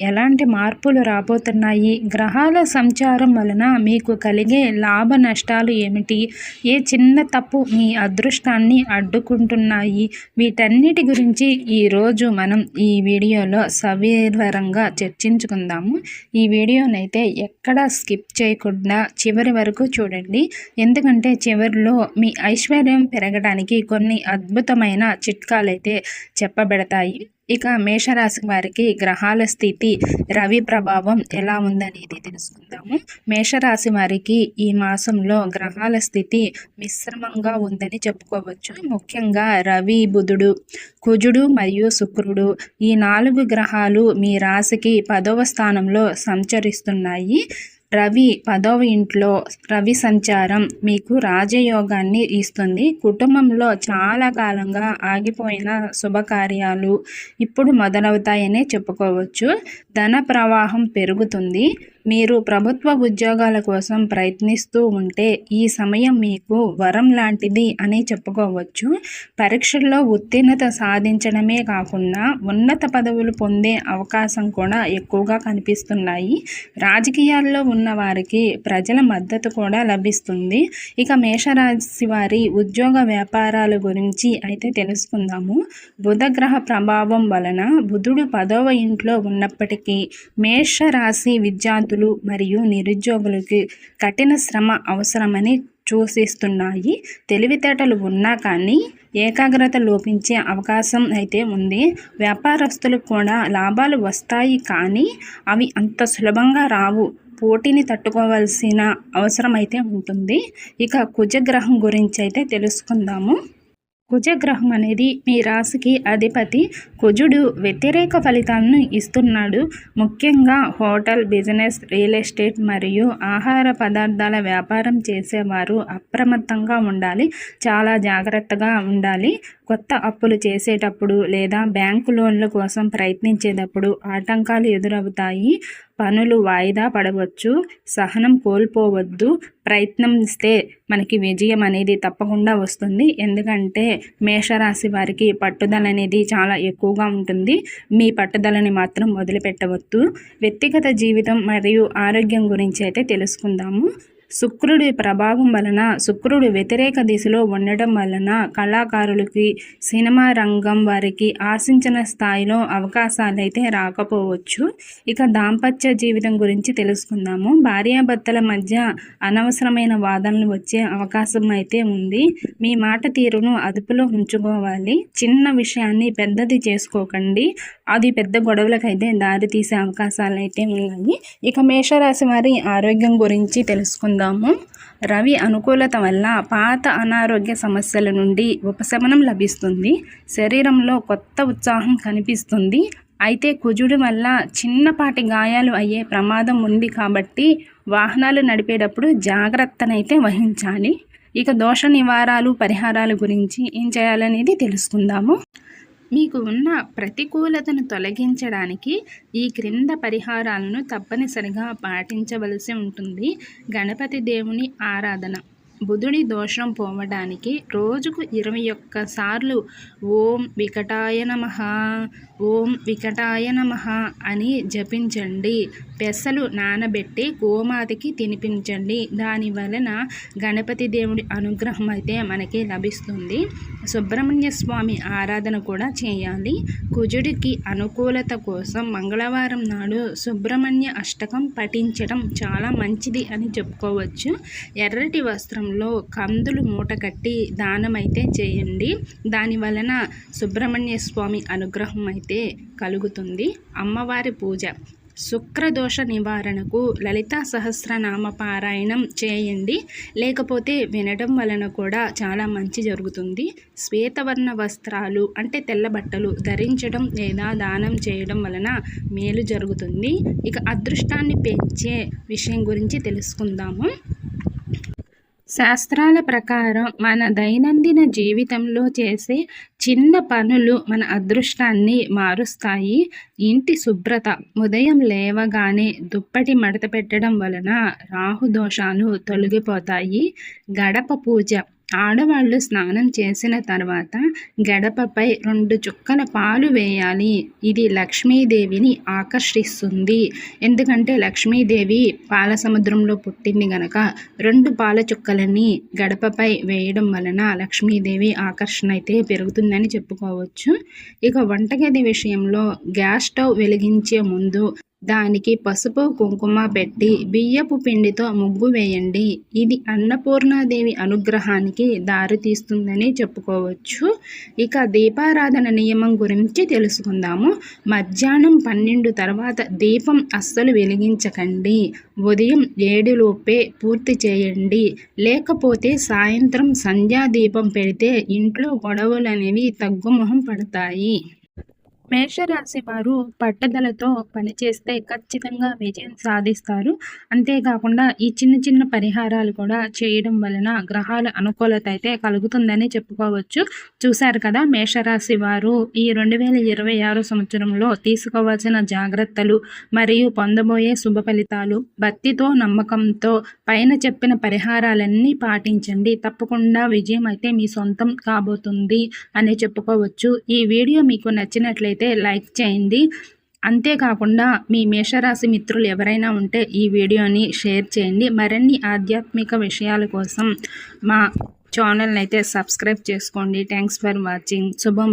ఎలాంటి మార్పులు రాబోతున్నాయి? గ్రహాల సంచారం వలన మీకు కలిగే లాభ నష్టాలు ఏమిటి? ఏ చిన్న తప్పు మీ అదృష్టాన్ని అడ్డుకుంటున్నాయి? వీటన్నిటి గురించి ఈరోజు మనం ఈ వీడియోలో సవివరంగా చర్చించుకుందాము. ఈ వీడియోనైతే ఎక్కడా స్కిప్ చేయకుండా చివరి వరకు చూడండి. ఎందుకంటే చివరిలో మీ ఐశ్వర్యం పెరగడానికి కొన్ని అద్భుతమైన చిట్కాలైతే చెప్పబడతాయి. ఇక మేషరాశి వారికి గ్రహాల స్థితి రవి ప్రభావం ఎలా ఉందనేది తెలుసుకుందాము. మేషరాశి వారికి ఈ మాసంలో గ్రహాల స్థితి మిశ్రమంగా ఉందని చెప్పుకోవచ్చు. ముఖ్యంగా రవి బుధుడు కుజుడు మరియు శుక్రుడు ఈ నాలుగు గ్రహాలు మీ రాశికి పదవ స్థానంలో సంచరిస్తున్నాయి. రవి పదవ ఇంట్లో రవి సంచారం మీకు రాజయోగాన్ని ఇస్తుంది. కుటుంబంలో చాలా కాలంగా ఆగిపోయిన శుభకార్యాలు ఇప్పుడు మొదలవుతాయనే చెప్పుకోవచ్చు. ధన ప్రవాహం పెరుగుతుంది. మీరు ప్రభుత్వ ఉద్యోగాల కోసం ప్రయత్నిస్తూ ఉంటే ఈ సమయం మీకు వరం లాంటిది అని చెప్పుకోవచ్చు. పరీక్షల్లో ఉత్తీర్ణత సాధించడమే కాకుండా ఉన్నత పదవులు పొందే అవకాశం కూడా ఎక్కువగా కనిపిస్తున్నాయి. రాజకీయాల్లో ఉన్న వారికి ప్రజల మద్దతు కూడా లభిస్తుంది. ఇక మేషరాశి వారి ఉద్యోగ వ్యాపారాల గురించి అయితే తెలుసుకుందాము. బుధగ్రహ ప్రభావం వలన బుధుడు పదవ ఇంట్లో ఉన్నప్పటికీ మేషరాశి విద్యార్థులు రైతులు మరియు నిరుద్యోగులకి కఠిన శ్రమ అవసరమని సూచిస్తున్నాయి తెలివితేటలు ఉన్నా కానీ ఏకాగ్రత లోపించే అవకాశం అయితే ఉంది. వ్యాపారస్తులకు కూడా లాభాలు వస్తాయి కానీ అవి అంత సులభంగా రావు. పోటీని తట్టుకోవాల్సిన అవసరం అయితే ఉంటుంది. ఇక కుజగ్రహం గురించి అయితే తెలుసుకుందాము. కుజగ్రహం అనేది మీ రాశికి అధిపతి కుజుడు వ్యతిరేక ఫలితాలను ఇస్తున్నాడు. ముఖ్యంగా హోటల్ బిజినెస్ రియల్ ఎస్టేట్ మరియు ఆహార పదార్థాల వ్యాపారం చేసేవారు అప్రమత్తంగా ఉండాలి చాలా జాగ్రత్తగా ఉండాలి. కొత్త అప్పులు చేసేటప్పుడు లేదా బ్యాంకు లోన్ల కోసం ప్రయత్నించేటప్పుడు ఆటంకాలు ఎదురవుతాయి. పనులు వాయిదా పడవచ్చు. సహనం కోల్పోవద్దు. ప్రయత్నిస్తే మనకి విజయం అనేది తప్పకుండా వస్తుంది. ఎందుకంటే మేషరాశి వారికి పట్టుదల అనేది చాలా ఎక్కువగా ఉంటుంది. మీ పట్టుదలని మాత్రం వదిలిపెట్టవద్దు. వ్యక్తిగత జీవితం మరియు ఆరోగ్యం గురించి అయితే తెలుసుకుందాము. శుక్రుడి ప్రభావం వలన శుక్రుడు వ్యతిరేక దిశలో ఉండటం వలన కళాకారులకి సినిమా రంగం వారికి ఆశించిన స్థాయిలో అవకాశాలు అయితే రాకపోవచ్చు. ఇక దాంపత్య జీవితం గురించి తెలుసుకుందాము. భార్యాభర్తల మధ్య అనవసరమైన వాదనలు వచ్చే అవకాశం అయితే ఉంది. మీ మాట తీరును అదుపులో ఉంచుకోవాలి. చిన్న విషయాన్ని పెద్దది చేసుకోకండి. అది పెద్ద గొడవలకైతే దారి తీసే అవకాశాలు అయితే ఉన్నాయి. ఇక మేషరాశి వారి ఆరోగ్యం గురించి తెలుసుకుందాం తెలుసుకుందాము రవి అనుకూలత వల్ల పాత అనారోగ్య సమస్యల నుండి ఉపశమనం లభిస్తుంది. శరీరంలో కొత్త ఉత్సాహం కనిపిస్తుంది. అయితే కుజుడి వల్ల చిన్నపాటి గాయాలు అయ్యే ప్రమాదం ఉంది కాబట్టి వాహనాలు నడిపేటప్పుడు జాగ్రత్తనైతే వహించాలి. ఇక దోష నివారాలు పరిహారాల గురించి ఏం చేయాలనేది తెలుసుకుందాము. మీకు ఉన్న ప్రతికూలతను తొలగించడానికి ఈ క్రింద పరిహారాలను తప్పనిసరిగా పాటించవలసి ఉంటుంది. గణపతి దేవుని ఆరాధన. బుధుడి దోషం పోవడానికి రోజుకు ఇరవై ఒక్క సార్లు ఓం వికటాయ నమ ఓం వికటాయ నమ అని జపించండి. పెసలు నానబెట్టి గోమాతకి తినిపించండి. దాని వలన గణపతి దేవుడి అనుగ్రహం అయితే మనకి లభిస్తుంది. సుబ్రహ్మణ్య స్వామి ఆరాధన కూడా చేయాలి. కుజుడికి అనుకూలత కోసం మంగళవారం నాడు సుబ్రహ్మణ్య అష్టకం పఠించడం చాలా మంచిది అని చెప్పుకోవచ్చు. ఎర్రటి వస్త్రంలో కందులు మూట కట్టి దానమైతే చేయండి. దాని వలన సుబ్రహ్మణ్య స్వామి అనుగ్రహం అయితే కలుగుతుంది. అమ్మవారి పూజ. శుక్రదోష నివారణకు లలితా సహస్రనామ పారాయణం చేయండి. లేకపోతే వినడం వలన కూడా చాలా మంచి జరుగుతుంది. శ్వేతవర్ణ వస్త్రాలు అంటే తెల్ల బట్టలు ధరించడం లేదా దానం చేయడం వలన మేలు జరుగుతుంది. ఇక అదృష్టాన్ని పెంచే విషయం గురించి తెలుసుకుందాము. శాస్త్రాల ప్రకారం మన దైనందిన జీవితంలో చేసే చిన్న పనులు మన అదృష్టాన్ని మారుస్తాయి. ఇంటి శుభ్రత ఉదయం లేవగానే దుప్పటి మడత పెట్టడం వలన రాహు దోషాలు తొలగిపోతాయి. గడప పూజ ఆడవాళ్ళు స్నానం చేసిన తర్వాత గడపపై రెండు చుక్కల పాలు వేయాలి. ఇది లక్ష్మీదేవిని ఆకర్షిస్తుంది. ఎందుకంటే లక్ష్మీదేవి పాల సముద్రంలో పుట్టింది గనక రెండు పాల చుక్కలని గడపపై వేయడం వలన లక్ష్మీదేవి ఆకర్షణ అయితే పెరుగుతుందని చెప్పుకోవచ్చు. ఇక వంటగది విషయంలో గ్యాస్ స్టవ్ వెలిగించే ముందు దానికి పసుపు కుంకుమ పెట్టి బియ్యపు పిండితో ముగ్గు వేయండి. ఇది అన్నపూర్ణాదేవి అనుగ్రహానికి దారితీస్తుందని చెప్పుకోవచ్చు. ఇక దీపారాధన నియమం గురించి తెలుసుకుందాము. మధ్యాహ్నం పన్నెండు తర్వాత దీపం అస్సలు వెలిగించకండి. ఉదయం ఏడులోపే పూర్తి చేయండి. లేకపోతే సాయంత్రం సంధ్యాదీపం పెడితే ఇంట్లో గొడవలు అనేవి తగ్గుముఖం పడతాయి. మేషరాశి వారు పట్టుదలతో పనిచేస్తే ఖచ్చితంగా విజయం సాధిస్తారు. అంతేకాకుండా ఈ చిన్న చిన్న పరిహారాలు కూడా చేయడం వలన గ్రహాల అనుకూలత అయితే కలుగుతుందని చెప్పుకోవచ్చు. చూశారు కదా మేషరాశి వారు ఈ రెండు వేల ఇరవై ఆరు సంవత్సరంలో తీసుకోవాల్సిన జాగ్రత్తలు మరియు పొందబోయే శుభ ఫలితాలు భక్తితో నమ్మకంతో పైన చెప్పిన పరిహారాలన్నీ పాటించండి. తప్పకుండా విజయం అయితే మీ సొంతం కాబోతుంది అని చెప్పుకోవచ్చు. ఈ వీడియో మీకు నచ్చినట్లయితే అయితే లైక్ చేయండి. అంతేకాకుండా మీ మేషరాశి మిత్రులు ఎవరైనా ఉంటే ఈ వీడియోని షేర్ చేయండి. మరిన్ని ఆధ్యాత్మిక విషయాల కోసం మా ఛానల్ని అయితే సబ్స్క్రైబ్ చేసుకోండి. Thanks for watching. శుభం